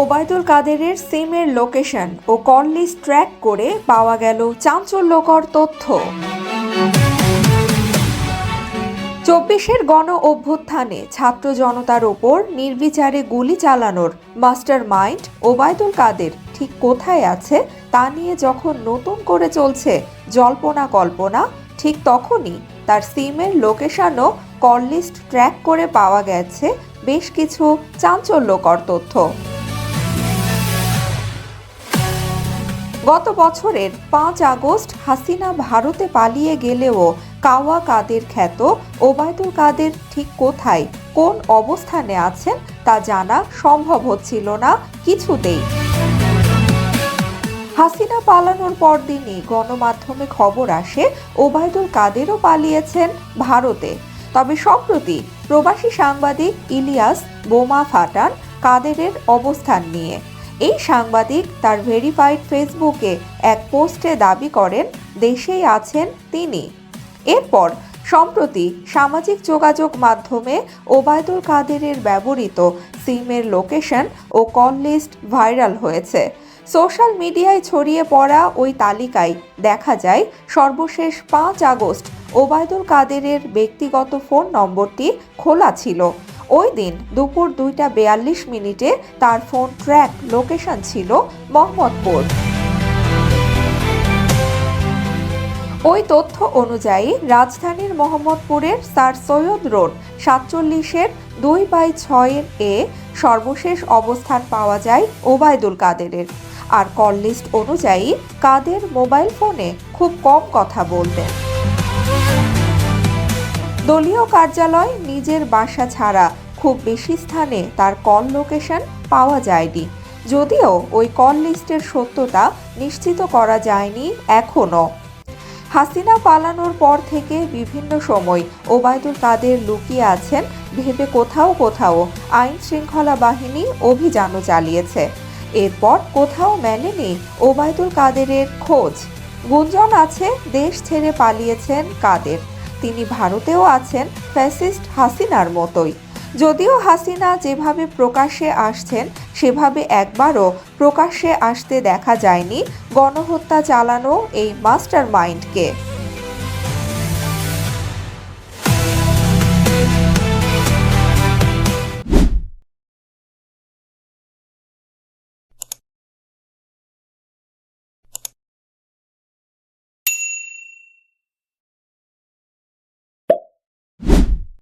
ওবায়দুল কাদেরের সিমের লোকেশন ও কল লিস্ট ট্র্যাক করে পাওয়া গেল চাঞ্চল্যকর তথ্য। চব্বিশের গণ অভ্যুত্থানে ছাত্র জনতার ওপর নির্বিচারে গুলি চালানোর মাস্টার মাইন্ড ওবায়দুল কাদের ঠিক কোথায় আছে তা নিয়ে যখন নতুন করে চলছে জল্পনা কল্পনা, ঠিক তখনই তার সিমের লোকেশনও কল লিস্ট ট্র্যাক করে পাওয়া গেছে বেশ কিছু চাঞ্চল্যকর তথ্য। গত বছরের পাঁচ আগস্ট হাসিনা ভারতে পালিয়ে গেলেও কাওয়া কাদের খ্যাত, ওবায়দুল কাদের ঠিক কোথায়, কোন অবস্থানে আছেন তা জানা সম্ভব হচ্ছিল না কিছুতেই। হাসিনা পালানোর পরদিনই গণমাধ্যমে খবর আসে, ওবায়দুল কাদেরও পালিয়েছেন ভারতে। তবে সম্প্রতি প্রবাসী সাংবাদিক ইলিয়াস বোমা ফাটান কাদেরের অবস্থান নিয়ে। এই সাংবাদিক তার ভেরিফাইড ফেসবুকে এক পোস্টে দাবি করেন, দেশেই আছেন তিনি। এরপর, সম্প্রতি সামাজিক যোগাযোগ মাধ্যমে ওবায়দুল কাদেরের ব্যবহৃত সিমের লোকেশন ও কল লিস্ট ভাইরাল হয়েছে। সোশ্যাল মিডিয়ায় ছড়িয়ে পড়া ওই তালিকায় দেখা যায়, সর্বশেষ পাঁচ আগস্ট ওবায়দুল কাদেরের ব্যক্তিগত ফোন নম্বরটি খোলা ছিল। ওই দিন দুপুর দুইটা বেয়াল্লিশ মিনিটে তার ফোন ট্র্যাক লোকেশন ছিল মোহাম্মদপুর। ওই তথ্য অনুযায়ী রাজধানীর মোহাম্মদপুরের স্যার সৈয়দ রোড সাতচল্লিশের দুই বাই ছয়ের এ সর্বশেষ অবস্থান পাওয়া যায় ওবায়দুল কাদেরের। আর কল লিস্ট অনুযায়ী কাদের মোবাইল ফোনে খুব কম কথা বলতেন দলীয় কার্যালয় নিজের বাসা ছাড়া খুব বেশি স্থানে তার কল লোকেশন পাওয়া যায়নি। যদিও ওই কল লিস্টের সত্যতা নিশ্চিত করা যায়নি এখনও। হাসিনা পালানোর পর থেকে বিভিন্ন সময় ওবায়দুল কাদের লুকিয়ে আছেন ভেবে কোথাও কোথাও আইন শৃঙ্খলা বাহিনী অভিযানও চালিয়েছে। এরপর কোথাও মেলেনি ওবায়দুল কাদেরের খোঁজ। গুঞ্জন আছে, দেশ ছেড়ে পালিয়েছেন কাদের। তিনি ভারতেও আছেন ফ্যাসিস্ট হাসিনার মতোই। যদিও হাসিনা যেভাবে প্রকাশ্যে আসছেন, সেভাবে একবারও প্রকাশ্যে আসতে দেখা যায়নি গণহত্যা চালানো এই মাস্টার মাইন্ডকে